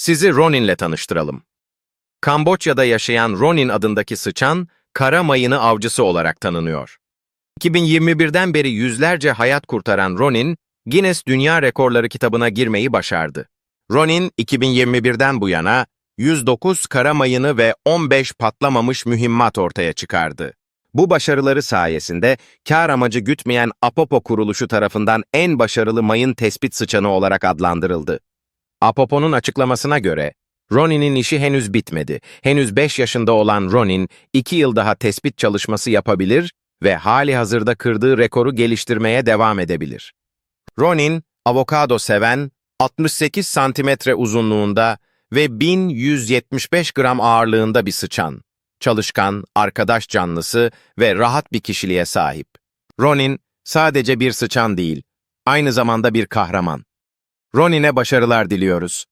Sizi Ronin'le tanıştıralım. Kamboçya'da yaşayan Ronin adındaki sıçan, kara mayını avcısı olarak tanınıyor. 2021'den beri yüzlerce hayat kurtaran Ronin, Guinness Dünya Rekorları kitabına girmeyi başardı. Ronin, 2021'den bu yana 109 kara mayını ve 15 patlamamış mühimmat ortaya çıkardı. Bu başarıları sayesinde kar amacı gütmeyen Apopo kuruluşu tarafından en başarılı mayın tespit sıçanı olarak adlandırıldı. Apopo'nun açıklamasına göre, Ronin'in işi henüz bitmedi. Henüz 5 yaşında olan Ronin, 2 yıl daha tespit çalışması yapabilir ve hali hazırda kırdığı rekoru geliştirmeye devam edebilir. Ronin, avokado seven, 68 santimetre uzunluğunda ve 1175 gram ağırlığında bir sıçan. Çalışkan, arkadaş canlısı ve rahat bir kişiliğe sahip. Ronin, sadece bir sıçan değil, aynı zamanda bir kahraman. Ronin'e başarılar diliyoruz.